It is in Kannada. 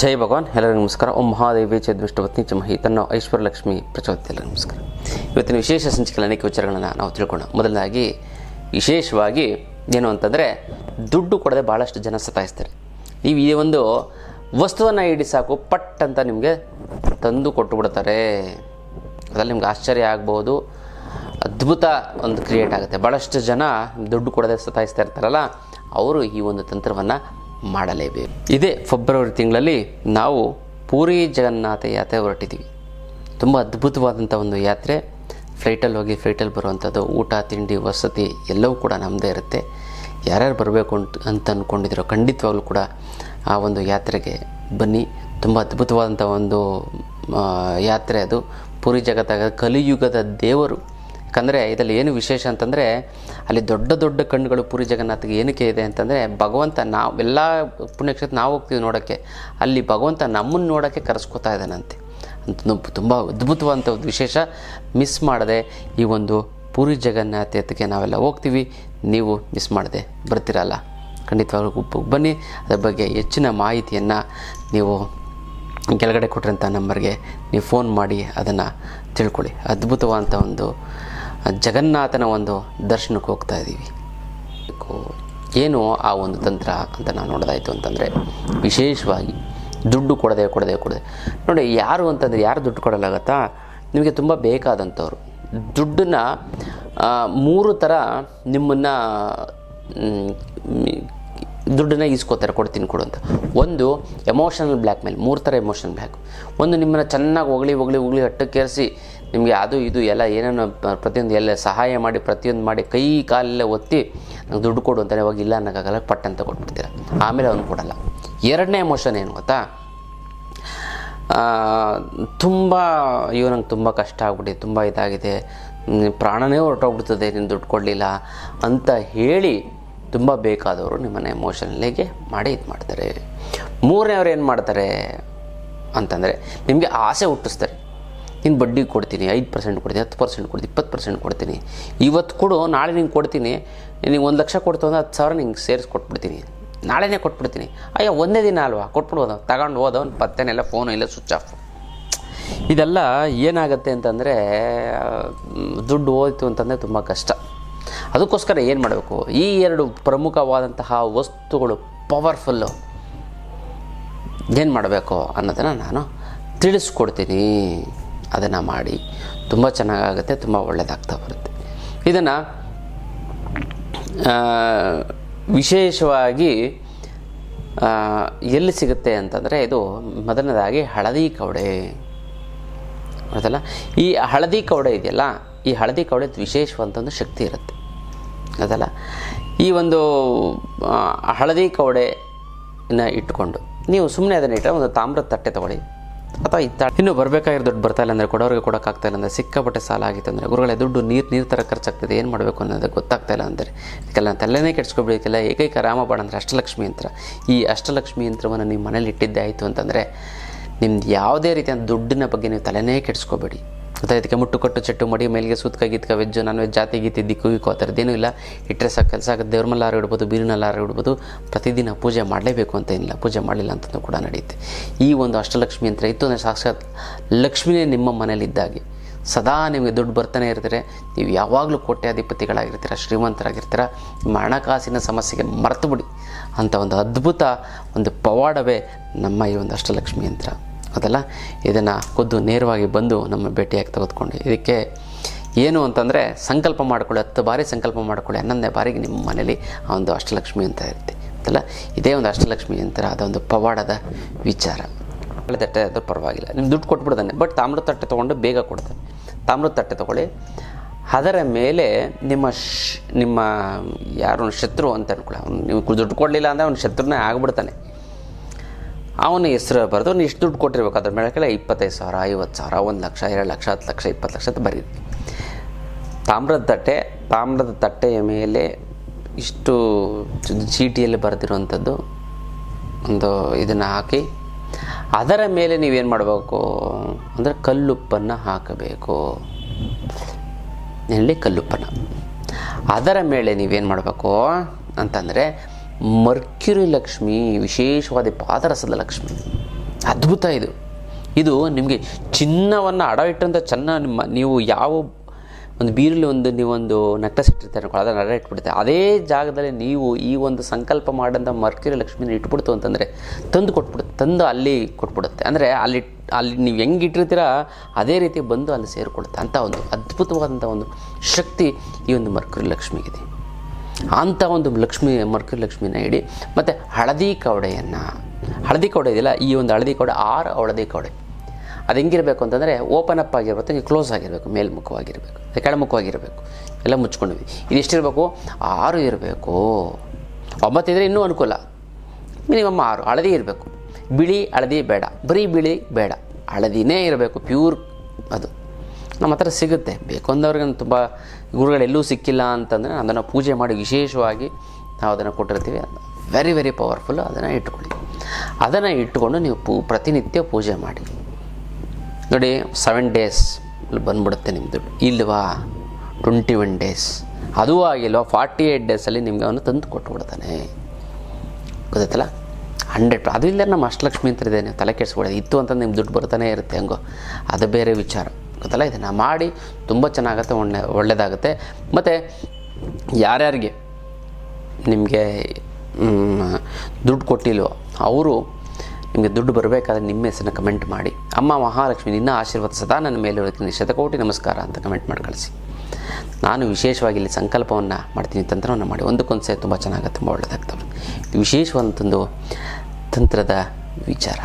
ಜೈ ಭಗವಾನ್. ಎಲ್ಲರಿಗೂ ನಮಸ್ಕಾರ. ಓಂ ಮಹಾದೇವಿ ಚದ್ವಿಷ್ಣುಪತ್ನಿ ಚಮಹಿ ತನ್ನ ಐಶ್ವರ್ಯಲಕ್ಷ್ಮಿ ಪ್ರಚೋದನೆ ಎಲ್ಲರಿಗೂ ನಮಸ್ಕಾರ. ಇವತ್ತಿನ ವಿಶೇಷ ಸಂಚಿಕೆಯಲ್ಲಿ ಅನೇಕ ವಿಚಾರಗಳನ್ನು ನಾವು ತಿಳ್ಕೊಳ್ಳೋಣ ಮೊದಲನೇದಾಗಿ, ವಿಶೇಷವಾಗಿ ಏನು ಅಂತಂದರೆ, ದುಡ್ಡು ಕೊಡದೆ ಭಾಳಷ್ಟು ಜನ ಸತಾಯಿಸ್ತಾರೆ. ನೀವು ಈ ಒಂದು ವಸ್ತುವನ್ನು ಇಡಿ ಸಾಕು, ಪಟ್ ಅಂತ ನಿಮಗೆ ತಂದು ಕೊಟ್ಟು ಬಿಡ್ತಾರೆ ಅದರಲ್ಲಿ ನಿಮ್ಗೆ ಆಶ್ಚರ್ಯ ಆಗ್ಬೋದು. ಅದ್ಭುತ ಒಂದು ಕ್ರಿಯೇಟ್ ಆಗುತ್ತೆ. ಭಾಳಷ್ಟು ಜನ ದುಡ್ಡು ಕೊಡದೆ ಸತಾಯಿಸ್ತಾ ಇರ್ತಾರಲ್ಲ, ಅವರು ಈ ಒಂದು ತಂತ್ರವನ್ನು ಮಾಡಲೇಬೇಕು. ಇದೇ ಫೆಬ್ರವರಿ ತಿಂಗಳಲ್ಲಿ ನಾವು ಪೂರಿ ಜಗನ್ನಾಥ ಯಾತ್ರೆ ಹೊರಟಿದ್ದೀವಿ. ತುಂಬ ಅದ್ಭುತವಾದಂಥ ಒಂದು ಯಾತ್ರೆ. ಫ್ಲೈಟಲ್ಲಿ ಹೋಗಿ ಫ್ಲೈಟಲ್ಲಿ ಬರುವಂಥದ್ದು ಊಟ, ತಿಂಡಿ, ವಸತಿ ಎಲ್ಲವೂ ಕೂಡ ನಮ್ಮದೇ ಇರುತ್ತೆ. ಯಾರ್ಯಾರು ಬರಬೇಕು ಅಂತ ಅಂತ ಅಂದ್ಕೊಂಡಿದ್ದೀರೋ ಖಂಡಿತವಾಗ್ಲೂ ಕೂಡ ಆ ಒಂದು ಯಾತ್ರೆಗೆ ಬನ್ನಿ. ತುಂಬ ಅದ್ಭುತವಾದಂಥ ಒಂದು ಯಾತ್ರೆ ಅದು. ಪೂರಿ ಜಗತ್ತಾಗ ಕಲಿಯುಗದ ದೇವರು ಯಾಕಂದರೆ ಇದರಲ್ಲಿ ಏನು ವಿಶೇಷ ಅಂತಂದರೆ ಅಲ್ಲಿ ದೊಡ್ಡ ದೊಡ್ಡ ಕಣ್ಣುಗಳು ಪುರಿ ಜಗನ್ನಾಥಗೆ ಏನಕ್ಕೆ ಇದೆ ಅಂತಂದರೆ ಭಗವಂತ ನಾವೆಲ್ಲ ಪುಣ್ಯಕ್ಷೇತ್ರ ನಾವು ಹೋಗ್ತೀವಿ ನೋಡೋಕ್ಕೆ, ಅಲ್ಲಿ ಭಗವಂತ ನಮ್ಮನ್ನು ನೋಡೋಕ್ಕೆ ಕರೆಸ್ಕೊತಾ ಇದ್ದಾನಂತೆ ಅಂತ. ತುಂಬ ಅದ್ಭುತವಾದಂಥ ಒಂದು ವಿಶೇಷ ಮಿಸ್ ಮಾಡದೆ ಈ ಒಂದು ಪುರಿ ಜಗನ್ನಾಥಕ್ಕೆ ನಾವೆಲ್ಲ ಹೋಗ್ತೀವಿ. ನೀವು ಮಿಸ್ ಮಾಡದೆ ಬರ್ತೀರಲ್ಲ ಖಂಡಿತವಾಗ್ಲೂ ಬನ್ನಿ. ಅದರ ಬಗ್ಗೆ ಹೆಚ್ಚಿನ ಮಾಹಿತಿಯನ್ನು ನೀವು ಕೆಳಗಡೆ ಕೊಟ್ಟಿರೋಂಥ ನಂಬರ್ಗೆ ನೀವು ಫೋನ್ ಮಾಡಿ ಅದನ್ನು ತಿಳ್ಕೊಳ್ಳಿ. ಅದ್ಭುತವಾದಂಥ ಒಂದು ಜಗನ್ನಾಥನ ಒಂದು ದರ್ಶನಕ್ಕೆ ಹೋಗ್ತಾ ಇದ್ದೀವಿ. ಏನು ಆ ಒಂದು ತಂತ್ರ ಅಂತ ನಾವು ನೋಡೋದಾಯಿತು ಅಂತಂದರೆ, ವಿಶೇಷವಾಗಿ ದುಡ್ಡು ಕೊಡದೆ ಕೊಡದೆ ಕೊಡದೆ. ನೋಡಿ, ಯಾರು ಅಂತಂದರೆ ಯಾರು ದುಡ್ಡು ಕೊಡಲಾಗತ್ತಾ? ನಿಮಗೆ ತುಂಬ ಬೇಕಾದಂಥವ್ರು. ದುಡ್ಡನ್ನು ಮೂರು ಥರ ನಿಮ್ಮನ್ನು ದುಡ್ಡನ್ನ ಈಸ್ಕೋತಾರೆ, ಕೊಡ್ತೀನಿ ಕೊಡು ಅಂತ. ಒಂದು ಎಮೋಷನಲ್ ಬ್ಲ್ಯಾಕ್ ಮೇಲ್ ಮೂರು ಥರ ಎಮೋಷನಲ್ ಬ್ಲ್ಯಾಕ್ ಒಂದು ನಿಮ್ಮನ್ನು ಚೆನ್ನಾಗಿ ಹೊಗಳಿ ಹೊಗಳಿ ಹೊಗಳಿ ಹಟ್ಟಕ್ಕೇರಿಸಿ ನಿಮಗೆ ಅದು, ಇದು, ಎಲ್ಲ ಏನೇನೋ ಪ್ರತಿಯೊಂದು ಎಲ್ಲ ಸಹಾಯ ಮಾಡಿ, ಪ್ರತಿಯೊಂದು ಮಾಡಿ ಕೈ ಕಾಲೆಲ್ಲ ಒತ್ತಿ ನಂಗೆ ದುಡ್ಡು ಕೊಡು ಅಂತಾನೆ ಇವಾಗ ಇಲ್ಲ ಅನ್ನೋಕ್ಕಾಗಲ್ಲ, ಪಟ್ ಅಂತ ಕೊಟ್ಬಿಡ್ತೀರ. ಆಮೇಲೆ ಅವನು ಕೊಡಲ್ಲ. ಎರಡನೇ ಎಮೋಷನ್ ಏನು ಗೊತ್ತಾ? ತುಂಬ, ಅಯ್ಯೋ, ನಂಗೆ ತುಂಬ ಕಷ್ಟ ಆಗ್ಬಿಟ್ಟಿದೆ, ತುಂಬ ಇದಾಗಿದೆ. ಪ್ರಾಣನೇ ಹೊರಟೋಗ್ಬಿಡ್ತದೆ, ನೀನು ದುಡ್ಡು ಕೊಡಲಿಲ್ಲ ಅಂತ ಹೇಳಿ ತುಂಬ ಬೇಕಾದವರು ನಿಮ್ಮನ್ನು ಎಮೋಷನಲ್ಲಿಗೆ ಮಾಡಿ ಇದು ಮಾಡ್ತಾರೆ. ಮೂರನೇವ್ರು ಏನು ಮಾಡ್ತಾರೆ ಅಂತಂದರೆ ನಿಮಗೆ ಆಸೆ ಹುಟ್ಟಿಸ್ತಾರೆ. ನಿನ್ನ ಬಡ್ಡಿ ಕೊಡ್ತೀನಿ, ಐದು ಪರ್ಸೆಂಟ್ ಕೊಡ್ತೀನಿ, ಹತ್ತು ಪರ್ಸೆಂಟ್ ಕೊಡ್ತೀನಿ, ಇಪ್ಪತ್ತು ಪರ್ಸೆಂಟ್ ಕೊಡ್ತೀನಿ. ಇವತ್ತು ಕೊಡು, ನಾಳೆ ನಿಂಗೆ ಕೊಡ್ತೀನಿ. ನಿನಗೆ ಒಂದು ಲಕ್ಷ ಕೊಡ್ತು ಅಂದರೆ ಹತ್ತು ಸಾವಿರ ನಿಂಗೆ ಸೇರಿಸಿ ಕೊಟ್ಬಿಡ್ತೀನಿ. ನಾಳೆನೇ ಕೊಟ್ಬಿಡ್ತೀನಿ. ಅಯ್ಯೋ, ಒಂದೇ ದಿನ ಅಲ್ವಾ? ಕೊಟ್ಬಿಡ್ಬೋದು. ತಗೊಂಡು ಹೋದವನು ಪತ್ತೆನೆಲ್ಲ ಫೋನು ಇಲ್ಲ ಸ್ವಿಚ್ ಆಫ್ ಇದೆಲ್ಲ ಏನಾಗುತ್ತೆ ಅಂತಂದರೆ ದುಡ್ಡು ಹೋಯ್ತು ಅಂತಂದರೆ ತುಂಬ ಕಷ್ಟ. ಅದಕ್ಕೋಸ್ಕರ ಏನು ಮಾಡಬೇಕು? ಈ ಎರಡು ಪ್ರಮುಖವಾದಂತಹ ವಸ್ತುಗಳು ಪವರ್ಫುಲ್ಲು ಏನು ಮಾಡಬೇಕು ಅನ್ನೋದನ್ನು ನಾನು ತಿಳಿಸ್ಕೊಡ್ತೀನಿ. ಅದನ್ನು ಮಾಡಿ. ತುಂಬ ಚೆನ್ನಾಗಾಗುತ್ತೆ, ತುಂಬ ಒಳ್ಳೆಯದಾಗ್ತಾ ಬರುತ್ತೆ. ಇದನ್ನು ವಿಶೇಷವಾಗಿ ಎಲ್ಲಿ ಸಿಗುತ್ತೆ ಅಂತಂದರೆ ಇದು ಮೊದಲನೇದಾಗಿ ಹಳದಿ ಕವಡೆ. ಗೊತ್ತಲ್ಲ? ಈ ಹಳದಿ ಕವಡೆ ಇದೆಯಲ್ಲ, ಈ ಹಳದಿ ಕವಡೆ ವಿಶೇಷವಾದಂಥ ಒಂದು ಶಕ್ತಿ ಇರುತ್ತೆ. ಅದಲ್ಲ. ಈ ಒಂದು ಹಳದಿ ಕವಡೆನ ಇಟ್ಕೊಂಡು ನೀವು ಸುಮ್ಮನೆ ಅದನ್ನು ಇಟ್ಟರೆ ಒಂದು ತಾಮ್ರದ ತಟ್ಟೆ ತೊಗೊಳ್ಳಿ. ಅಥವಾ ಇತ್ತ ಇನ್ನೂ ಬರಬೇಕಾಗಿರೋ ದುಡ್ಡು ಬರ್ತಾ ಇಲ್ಲ ಅಂದರೆ, ಕೊಡೋರಿಗೆ ಕೊಡೋಕ್ಕಾಗ್ತಾ ಇಲ್ಲ ಅಂದರೆ, ಸಿಕ್ಕಾಪಟ್ಟೆ ಸಾಲ ಆಗಿತ್ತು ಅಂದರೆ, ಗುರುಗಳೇ, ದುಡ್ಡು ನೀರು ನೀರು ಥರ ಖರ್ಚಾಗ್ತದೆ, ಏನು ಮಾಡಬೇಕು ಅನ್ನೋದು ಗೊತ್ತಾಗ್ತಾ ಇಲ್ಲ ಅಂದರೆ. ಇದಕ್ಕೆಲ್ಲ ತಲೆನೇ ಕೆಡ್ಸ್ಕೊಬಿಡೋಕ್ಕೆಲ್ಲ ಏಕೈಕ ರಾಮಬಾಣ ಅಂದರೆ ಅಷ್ಟಲಕ್ಷ್ಮಿ ಯಂತ್ರ. ಈ ಅಷ್ಟಲಕ್ಷ್ಮಿ ಯಂತ್ರವನ್ನು ನಿಮ್ಮ ಮನೇಲಿ ಇಟ್ಟಿದ್ದೆ ಆಯಿತು ಅಂತಂದರೆ, ನಿಮ್ದು ಯಾವುದೇ ರೀತಿಯ ದುಡ್ಡಿನ ಬಗ್ಗೆ ನೀವು ತಲೆನೇ ಕೆಡಿಸ್ಕೋಬೇಡಿ. ಅಥವಾ ಇದಕ್ಕೆ ಮುಟ್ಟು ಕೊಟ್ಟು ಚೆಟ್ಟು ಮಡಿ ಮೇಲಿಗೆ ಸೂತ್ಕ ಗೀತ್ಕ ವೆಜ್ಜು ನಾನ್ ವೆಜ್ ಜಾತಿ ಗೀತಿ ದಿಕ್ಕು ಗಿಕ್ಕೋ ಆ ಥರದ್ದೇನೂ ಇಲ್ಲ. ಇಟ್ಟರೆ ಸಾಕು ಕೆಲಸ ಆಗುತ್ತೆ, ದೇವ್ರ ಮಲ್ಲಾರು ಇಡ್ಬೋದು ಬೀರಿನಲ್ಲಾರು ಇಡ್ಬೋದು. ಪ್ರತಿದಿನ ಪೂಜೆ ಮಾಡಲೇಬೇಕು ಅಂತ ಏನಿಲ್ಲ. ಪೂಜೆ ಮಾಡಲಿಲ್ಲ ಅಂತಂದು ಕೂಡ ನಡೆಯುತ್ತೆ. ಈ ಒಂದು ಅಷ್ಟಲಕ್ಷ್ಮಿ ಯಂತ್ರ ಇತ್ತು. ಅಂದರೆ ಸಾಕ್ಷಾತ್ ಲಕ್ಷ್ಮಿನೇ ನಿಮ್ಮ ಮನೇಲಿದ್ದಾಗೆ ಸದಾ ನಿಮಗೆ ದುಡ್ಡು ಬರ್ತಾನೆ ಇರ್ತಾರೆ. ನೀವು ಯಾವಾಗಲೂ ಕೋಟ್ಯಾಧಿಪತಿಗಳಾಗಿರ್ತೀರ, ಶ್ರೀಮಂತರಾಗಿರ್ತೀರ. ನಿಮ್ಮ ಹಣಕಾಸಿನ ಸಮಸ್ಯೆಗೆ ಮರೆತು ಬಿಡಿ. ಅಂಥ ಒಂದು ಅದ್ಭುತ ಒಂದು ಪವಾಡವೇ ನಮ್ಮ ಈ ಒಂದು ಅಷ್ಟಲಕ್ಷ್ಮಿ ಯಂತ್ರ. ಅದಲ್ಲ, ಇದನ್ನು ಖುದ್ದು ನೇರವಾಗಿ ಬಂದು ನಮ್ಮ ಭೇಟಿಯಾಗಿ ತೆಗೆದುಕೊಂಡು, ಇದಕ್ಕೆ ಏನು ಅಂತಂದರೆ ಸಂಕಲ್ಪ ಮಾಡಿಕೊಳ್ಳಿ, ಹತ್ತು ಬಾರಿ ಸಂಕಲ್ಪ ಮಾಡಿಕೊಳ್ಳಿ, ಹನ್ನೊಂದನೇ ಬಾರಿಗೆ ನಿಮ್ಮ ಮನೇಲಿ ಆ ಒಂದು ಅಷ್ಟಲಕ್ಷ್ಮಿ ಅಂತ ಇರುತ್ತೆ. ಅದಲ್ಲ, ಇದೇ ಒಂದು ಅಷ್ಟಲಕ್ಷ್ಮಿ ಅಂತಾರೆ ಅದೊಂದು ಪವಾಡದ ವಿಚಾರ. ತಟ್ಟೆ ಆದರೂ ಪರವಾಗಿಲ್ಲ. ನಿಮ್ಮ ದುಡ್ಡು ಕೊಟ್ಬಿಡ್ತಾನೆ, ಬಟ್ ತಾಮ್ರದ ತಟ್ಟೆ ತೊಗೊಂಡು ಬೇಗ ಕೊಡ್ತಾನೆ. ತಾಮ್ರದ ತಟ್ಟೆ ತೊಗೊಳ್ಳಿ. ಅದರ ಮೇಲೆ ನಿಮ್ಮ ಶ್, ನಿಮ್ಮ ಯಾರು ಶತ್ರು ಅಂತ ಅನ್ಕೊಳ್ಳಿ. ನೀವು ದುಡ್ಡು ಕೊಡಲಿಲ್ಲ ಅಂದರೆ ಅವ್ನು ಶತ್ರುನೇ ಆಗ್ಬಿಡ್ತಾನೆ. ಅವನ ಹೆಸರು ಬರೆದು ಅವ್ನು ಎಷ್ಟು ದುಡ್ಡು ಕೊಟ್ಟಿರ್ಬೇಕು. ಅದ್ರ ಮೇಲೆ ಇಪ್ಪತ್ತೈದು ಸಾವಿರ, ಐವತ್ತು ಸಾವಿರ, ಒಂದು ಲಕ್ಷ, ಎರಡು ಲಕ್ಷ, ಹತ್ತು ಲಕ್ಷ, ಇಪ್ಪತ್ತು ಲಕ್ಷ ಅಂತ ಬರೀರಿ. ತಾಮ್ರದ ತಟ್ಟೆ, ತಾಮ್ರದ ತಟ್ಟೆಯ ಮೇಲೆ ಇಷ್ಟು ಚೀಟಿಯಲ್ಲಿ ಬರೆದಿರುವಂಥದ್ದು ಒಂದು ಇದನ್ನು ಹಾಕಿ, ಅದರ ಮೇಲೆ ನೀವೇನು ಮಾಡಬೇಕು ಅಂದರೆ ಕಲ್ಲುಪ್ಪನ್ನು ಹಾಕಬೇಕು. ಹೇಳಿ ಕಲ್ಲುಪ್ಪನ್ನು? ಅದರ ಮೇಲೆ ನೀವೇನು ಮಾಡಬೇಕು ಅಂತಂದರೆ ಮರ್ಕ್ಯುರಿ ಲಕ್ಷ್ಮಿ, ವಿಶೇಷವಾದ ಪಾದರಸದ ಲಕ್ಷ್ಮಿ. ಅದ್ಭುತ ಇದು. ಇದು ನಿಮಗೆ ಚಿನ್ನವನ್ನು ಅಡ ಇಟ್ಟಂಥ ಚೆನ್ನ ನಿಮ್ಮ, ನೀವು ಯಾವ ಒಂದು ಬೀರಲ್ಲಿ ಒಂದು ನೀವೊಂದು ನೆಕ್ಲೆಸ್ ಇಟ್ಟಿರ್ತಾರೆ ಅದನ್ನು ಅಡ ಇಟ್ಬಿಡುತ್ತೆ. ಅದೇ ಜಾಗದಲ್ಲಿ ನೀವು ಈ ಒಂದು ಸಂಕಲ್ಪ ಮಾಡಿದಂಥ ಮರ್ಕ್ಯುರಿ ಲಕ್ಷ್ಮಿನ ಇಟ್ಬಿಡ್ತು ಅಂತಂದರೆ ತಂದು ಕೊಟ್ಬಿಡುತ್ತೆ, ತಂದು ಅಲ್ಲಿ ಕೊಟ್ಬಿಡುತ್ತೆ. ಅಂದರೆ ಅಲ್ಲಿ ಅಲ್ಲಿ ನೀವು ಹೆಂಗೆ ಇಟ್ಟಿರ್ತೀರ ಅದೇ ರೀತಿ ಬಂದು ಅಲ್ಲಿ ಸೇರಿಕೊಡುತ್ತೆ ಅಂಥ ಒಂದು ಅದ್ಭುತವಾದಂಥ ಒಂದು ಶಕ್ತಿ ಈ ಒಂದು ಮರ್ಕುರಿ ಲಕ್ಷ್ಮಿಗಿದೆ. ಅಂಥ ಒಂದು ಲಕ್ಷ್ಮಿ ಮರ್ಕ ಲಕ್ಷ್ಮಿನ ಇಡಿ ಮತ್ತು ಹಳದಿ ಕವಡೆಯನ್ನು, ಹಳದಿ ಕವಡೆ ಇದೆಯಲ್ಲ, ಈ ಒಂದು ಹಳದಿ ಕವಡೆ, ಆರು ಹಳದಿ ಕವಡೆ. ಅದು ಹೆಂಗಿರಬೇಕು ಅಂತಂದರೆ ಓಪನ್ ಅಪ್ ಆಗಿರ್ಬೇಕು ಹಿಂಗೆ ಕ್ಲೋಸ್ ಆಗಿರಬೇಕು, ಮೇಲ್ಮುಖವಾಗಿರಬೇಕು ಕೆಳಮುಖವಾಗಿರಬೇಕು. ಎಲ್ಲ ಮುಚ್ಕೊಂಡಿದ್ವಿ. ಇದು ಎಷ್ಟಿರಬೇಕು? ಆರು ಇರಬೇಕು. ಒಂಬತ್ತಿದ್ರೆ ಇನ್ನೂ ಅನುಕೂಲ. ಮಿನಿಮಮ್ ಆರು. ಹಳದಿ ಇರಬೇಕು. ಬಿಳಿ, ಹಳದಿ, ಬೇಡ. ಬರೀ ಬಿಳಿ, ಬೇಡ. ಹಳದಿನೇ ಇರಬೇಕು ಪ್ಯೂರ್ ಅದು. ನಮ್ಮ ಹತ್ರ ಸಿಗುತ್ತೆ. ಬೇಕು ಅಂದವ್ರಿಗೆ ತುಂಬ ಗುರುಗಳೆಲ್ಲೂ ಸಿಕ್ಕಿಲ್ಲ ಅಂತಂದರೆ ಅದನ್ನು ಪೂಜೆ ಮಾಡಿ ವಿಶೇಷವಾಗಿ ನಾವು ಅದನ್ನು ಕೊಟ್ಟಿರ್ತೀವಿ. ವೆರಿ ವೆರಿ ಪವರ್ಫುಲ್ ಅದನ್ನು ಇಟ್ಕೊಳ್ಳಿ. ಅದನ್ನು ಇಟ್ಕೊಂಡು ನೀವು ಪೂ, ಪ್ರತಿನಿತ್ಯ ಪೂಜೆ ಮಾಡಿ. ನೋಡಿ ಸೆವೆನ್ ಡೇಸ್ ಬಂದ್ಬಿಡುತ್ತೆ ನಿಮ್ಮ ದುಡ್ಡು ಇಲ್ವಾ? ಟ್ವೆಂಟಿ ಒನ್ ಡೇಸ್ ಅದೂ ಆಗಿಲ್ವಾ ಫಾರ್ಟಿ ಏಯ್ಟ್ ಡೇಸಲ್ಲಿ ನಿಮಗೆ ಅವನು ತಂದು ಕೊಟ್ಬಿಡ್ತಾನೆ. ಗೊತ್ತಾಯ್ತಲ್ಲ? ಹಂಡ್ರೆಡ್ ಅದು ಇಲ್ಲದೆ ನಮ್ಮ ಅಷ್ಟಲಕ್ಷ್ಮಿ ಅಂತ ಇದೆ, ನೀವು ತಲೆ ಕೆಡಿಸ್ಕೊಳ್ಳಿ. ಇತ್ತು ಅಂತ ನಿಮ್ಮ ದುಡ್ಡು ಬರ್ತಾನೆ ಇರುತ್ತೆ, ಹಂಗೋ. ಅದು ಬೇರೆ ವಿಚಾರ. ಗೊತ್ತಲ್ಲ? ಇದನ್ನು ಮಾಡಿ ತುಂಬ ಚೆನ್ನಾಗುತ್ತೆ ಒಳ್ಳೆ ಒಳ್ಳೆಯದಾಗುತ್ತೆ ಮತ್ತು ಯಾರ್ಯಾರಿಗೆ ನಿಮಗೆ ದುಡ್ಡು ಕೊಟ್ಟಿಲ್ವೋ, ಅವರು ನಿಮಗೆ ದುಡ್ಡು ಬರಬೇಕಾದ್ರೆ ನಿಮ್ಮ ಹೆಸರನ್ನ ಕಮೆಂಟ್ ಮಾಡಿ. ಅಮ್ಮ ಮಹಾಲಕ್ಷ್ಮಿ, ನಿನ್ನ ಆಶೀರ್ವಾದ ಸದಾ ನನ್ನ ಮೇಲೆ ಇರುತ್ತೆ. ಶತಕೋಟಿ ನಮಸ್ಕಾರ ಅಂತ ಕಮೆಂಟ್ ಮಾಡಿ ಕಳಿಸಿ. ನಾನು ವಿಶೇಷವಾಗಿ ಇಲ್ಲಿ ಸಂಕಲ್ಪವನ್ನು ಮಾಡ್ತೀನಿ, ತಂತ್ರವನ್ನು ಮಾಡಿ. ಒಂದಕ್ಕೊಂದು ಸೇ ತುಂಬ ಚೆನ್ನಾಗುತ್ತೆ, ತುಂಬ ಒಳ್ಳೆಯದಾಗ್ತವೆ ವಿಶೇಷವಾದಂಥದ್ದು ತಂತ್ರದ ವಿಚಾರ.